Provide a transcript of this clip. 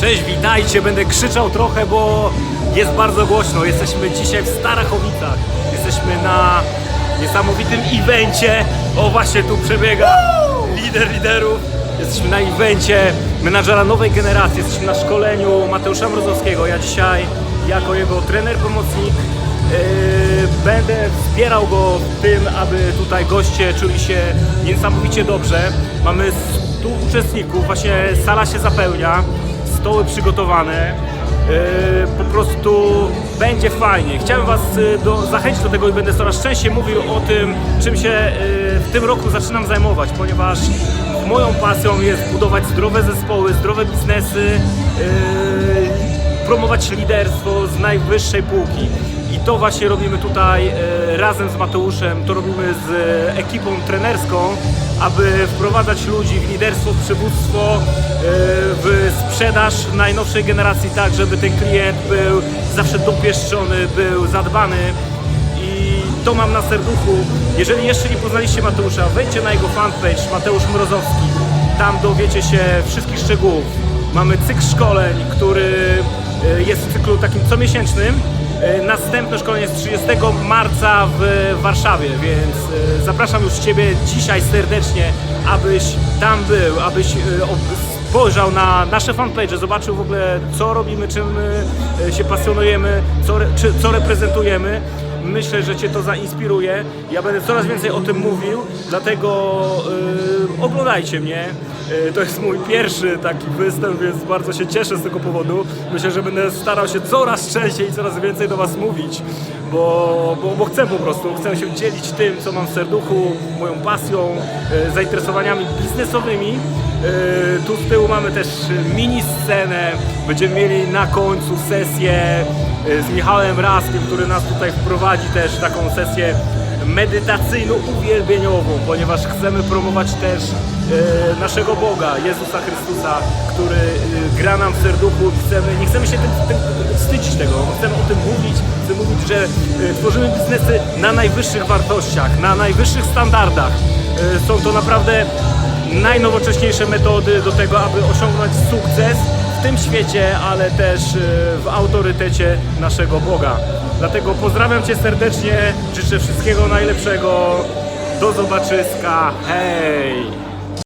Cześć, witajcie, będę krzyczał trochę, bo jest bardzo głośno. Jesteśmy dzisiaj w Starachowicach. Jesteśmy na niesamowitym evencie. O, właśnie tu przebiega lider liderów. Jesteśmy na evencie menadżera nowej generacji. Jesteśmy na szkoleniu Mateusza Mrozowskiego. Ja dzisiaj jako jego trener pomocnik Yy, Będę wspierał go w tym, aby tutaj goście czuli się niesamowicie dobrze. Mamy 100 uczestników, właśnie sala się zapełnia, stoły przygotowane. Yy, Po prostu będzie fajnie. Chciałem Was yy, do, zachęcić do tego i będę coraz częściej mówił o tym, czym się yy, w tym roku zaczynam zajmować, ponieważ moją pasją jest budować zdrowe zespoły, zdrowe biznesy, promować liderstwo z najwyższej półki. I to właśnie robimy tutaj e, razem z Mateuszem, to robimy z e, ekipą trenerską, aby wprowadzać ludzi w liderstwo, w przywództwo, e, w sprzedaż najnowszej generacji tak, żeby ten klient był zawsze dopieszczony, był zadbany i to mam na serduchu. Jeżeli jeszcze nie poznaliście Mateusza, wejdźcie na jego fanpage Mateusz Mrozowski. Tam dowiecie się wszystkich szczegółów. Mamy cykl szkoleń, który e, jest w cyklu takim comiesięcznym. E, Następne szkolenie jest 30 marca w Warszawie, więc e, zapraszam już Ciebie dzisiaj serdecznie, abyś tam był, abyś spojrzał na nasze fanpage, zobaczył w ogóle co robimy, czym e, się pasjonujemy, co, czy, co reprezentujemy. Myślę, że Cię to zainspiruje. Ja będę coraz więcej o tym mówił, dlatego e, oglądajcie mnie. E, To jest mój pierwszy taki występ, więc bardzo się cieszę z tego powodu. Myślę, że będę starał się coraz częściej i coraz więcej do Was mówić, bo, bo, bo chcę po prostu, chcę się dzielić tym, co mam w serduchu, moją pasją, e, zainteresowaniami biznesowymi. E, Tu z tyłu mamy też mini scenę. Będziemy mieli na końcu sesję e, z Michałem Raskiem, który nas tutaj wprowadzi też taką sesję medytacyjno-uwielbieniową, ponieważ chcemy promować też e, naszego Boga, Jezusa Chrystusa, który gra nam w serduchu. Chcemy, nie chcemy się tym, tym, wstydzić tego, chcemy o tym mówić, chcemy mówić, że tworzymy biznesy na najwyższych wartościach, na najwyższych standardach. Są to naprawdę najnowocześniejsze metody do tego, aby osiągnąć sukces w tym świecie, ale też e, w autorytecie naszego Boga. Dlatego pozdrawiam Cię serdecznie, życzę wszystkiego najlepszego. Do zobaczyska. Hej!